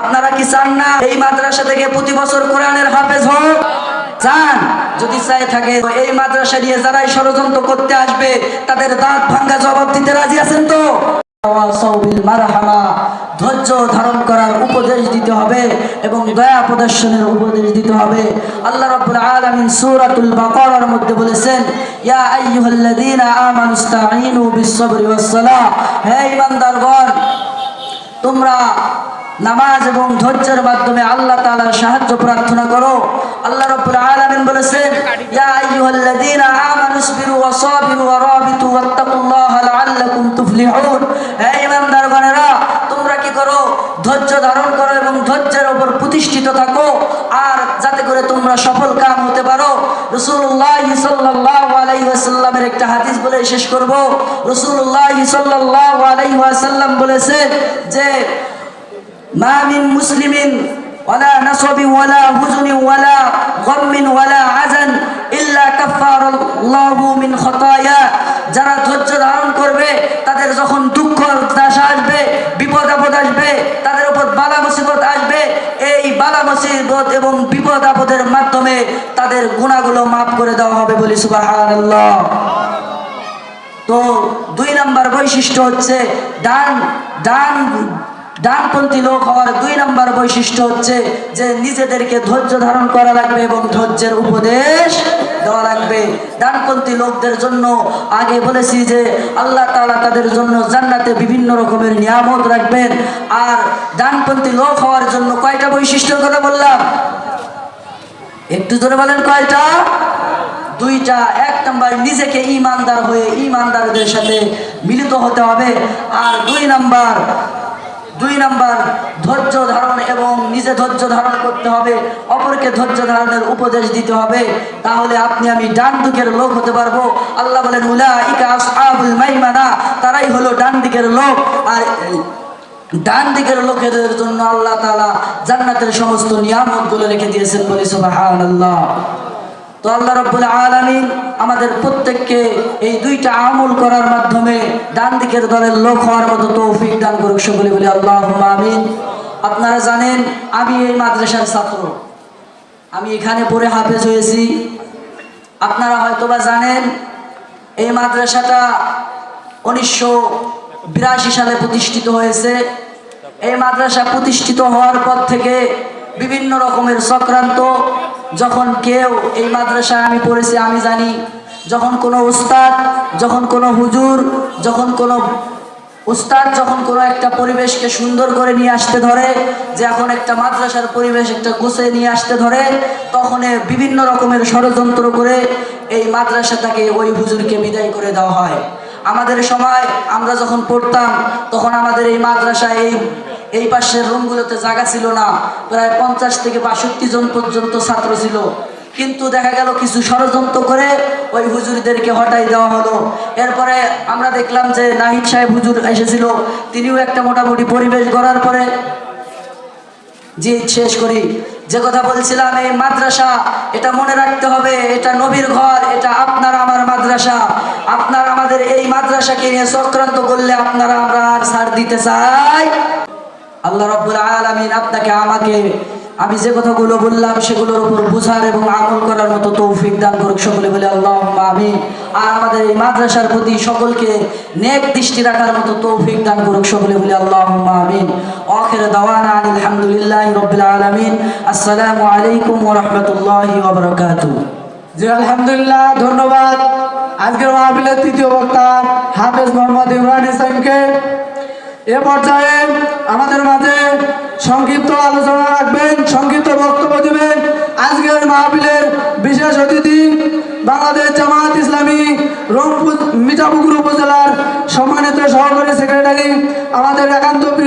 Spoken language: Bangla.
আপনারা কি চান না এই মাদ্রাসা থেকে প্রতি বছর কোরআনের হাফেজ হোক চান। যদি চাই থাকে এই মাদ্রাসা নিয়ে যারাই ষড়যন্ত্র করতে আসবে, তাদের দাঁত ভাঙ্গা জবাব দিতে রাজি আছেন তো? ধৈর্য ধারণ করার উপদেশ দিতে হবে এবং দয়া প্রদর্শনের উপদেশ দিতে হবে। আল্লাহ রাব্বুল আলামিন সূরাতুল বাকারার মধ্যে বলেছেন, ইয়া আইয়ুহাল্লাযীনা আমানুস্তাঈনু বিস-সাবরি ওয়াস-সালাহ। হে তোমরা নামাজ এবং ধৈর্যের মাধ্যমে আল্লাহ তাআলার সাহায্য প্রার্থনা করো। আল্লাহ রাব্বুল আলামিন বলেছেন শেষ করব। রাসূলুল্লাহ সাল্লাল্লাহু আলাইহি বলেছেন যে ما من مسلم ولا نصب ولا حزن ولا غم ولا حزن إلا كفار الله من خطايا যারা ধৈর্য ধারণ করবে তাদের যখন দুঃখ দাসা আসবে বিপদ আপদ আসবে তাদের উপর বালা মুসিবত আসবে এই বালা মুসিবত এবং বিপদ আপদের মাধ্যমে তাদের গুণাগুলো মাফ করে দেওয়া হবে বলি সুবহানাল্লাহ তো দুই নাম্বার বৈশিষ্ট্য হচ্ছে ডান ডান ডানপন্থী লোক হওয়ার দুই নম্বর বৈশিষ্ট্য হচ্ছে যে নিজেদেরকে ধৈর্য ধারণ করা লাগবে এবং ধৈর্যের উপদেশ দেওয়া লাগবে। ডানপন্থী লোকদের জন্য আগে বলেছি যে আল্লাহ তালা তাদের জন্য জান্নাতে বিভিন্ন রকমের নিয়ামত রাখবেন। আর ডানপন্থী লোক হওয়ার জন্য কয়টা বৈশিষ্ট্যের কথা বললাম? একটু ধরে বলেন কয়টা? দুইটা। এক নাম্বার, নিজেকে ইমানদার হয়ে ইমানদারদের সাথে মিলিত হতে হবে। আর দুই নাম্বার দুই নাম্বার, ধৈর্য ধারণ এবং নিজে ধৈর্য ধারণ করতে হবে, অপরকে ধৈর্য ধারণের উপদেশ দিতে হবে। তাহলে আপনি আমি ডান দিকের লোক হতে পারব। আল্লাহ বলেন মাইমানা তারাই হলো ডান দিকের লোক। আর ডান দিকের লোকেদের জন্য আল্লাহ তাআলা জান্নাতের সমস্ত নিয়ামতগুলো রেখে দিয়েছেন বলি সুবহানাল্লাহ। তো আল্লাহ রাব্বুল আলামিন আমাদের প্রত্যেককে এই দুইটা আমল করার মাধ্যমে ডান দিকের দলের লোক হওয়ার মতো তৌফিক দান করুক সকলে বলি আল্লাহুম্মা আমিন। আপনারা জানেন, আমি এই মাদ্রাসার ছাত্র। আমি এখানে পড়ে হাফেজ হয়েছি। আপনারা হয়তোবা জানেন, এই মাদ্রাসাটা উনিশশো বিরাশি সালে প্রতিষ্ঠিত হয়েছে। এই মাদ্রাসা প্রতিষ্ঠিত হওয়ার পর থেকে বিভিন্ন রকমের চক্রান্ত যখন কেউ এই মাদ্রাসায় আমি পড়েছি, আমি জানি যখন কোনো উস্তাদ, যখন কোনো হুজুর, যখন কোনো উস্তাদ, যখন কোনো একটা পরিবেশকে সুন্দর করে নিয়ে আসতে ধরে, যে এখন একটা মাদ্রাসার পরিবেশ একটা গুছিয়ে নিয়ে আসতে ধরে, তখন বিভিন্ন রকমের ষড়যন্ত্র করে এই মাদ্রাসাটাকে ওই হুজুরকে বিদায় করে দেওয়া হয়। আমাদের সময় আমরা যখন পড়তাম, তখন আমাদের এই মাদ্রাসায় এই এই পাশের রুমগুলোতে জায়গা ছিল না। প্রায় পঞ্চাশ থেকে বাষট্টি জন পর্যন্ত ছাত্র ছিল। কিন্তু দেখা গেল কিছু ষড়যন্ত্র করে ওই হুজুরদেরকে হটাই দেওয়া হলো। এরপরে আমরা দেখলাম যে নাহিদ সাহেব হুজুর এসেছিল। তিনিও একটা মোটামুটি পরিবেশ গড়ার পরে জি শেষ করি। যে কথা বলছিলাম, এই মাদ্রাসা, এটা মনে রাখতে হবে, এটা নবীর ঘর, এটা আপনার আমার মাদ্রাসা। আপনার আমাদের এই মাদ্রাসাকে নিয়ে চক্রান্ত করলে আপনারা আমরা আর ছাড় দিতে চাই। আল্লাহ রব্বুল আলামিন আপনাকে, আমাকে, আমি যে কথাগুলো বললাম সেগুলোর উপর বুঝার এবং আমল করার মতো তৌফিক দান করুক সকলে বলে আল্লাহ আমিন। আর আমাদের এই মাদ্রাসার প্রতি সকলকে নেক দৃষ্টি রাখার মতো তৌফিক দান করুক সকলে বলে আল্লাহ আমিন। আখির দাওয়ানা আলহামদুলিল্লাহ রবিল আলমিন। আসসালামু আলাইকুম ওয়া রাহমাতুল্লাহি ওয়া বারাকাতুহু। জি, আলহামদুলিল্লাহ, ধন্যবাদ। আজকের মাহফিলের তৃতীয় বক্তা হাফেজ মোহাম্মদ ইমরান ইসলামকে এ পর্যায়ে আমাদের মাঝে সংক্ষিপ্ত আলোচনা রাখবেন, সংক্ষিপ্ত বক্তব্য দেবেন। আজকের মাহফিলের বিশেষ অতিথি বাংলাদেশ জামাত ইসলামী রংপুর মিঠাপুকুর উপজেলার সম্মানিত সহকারী সেক্রেটারি, আমাদের একান্ত প্রিয়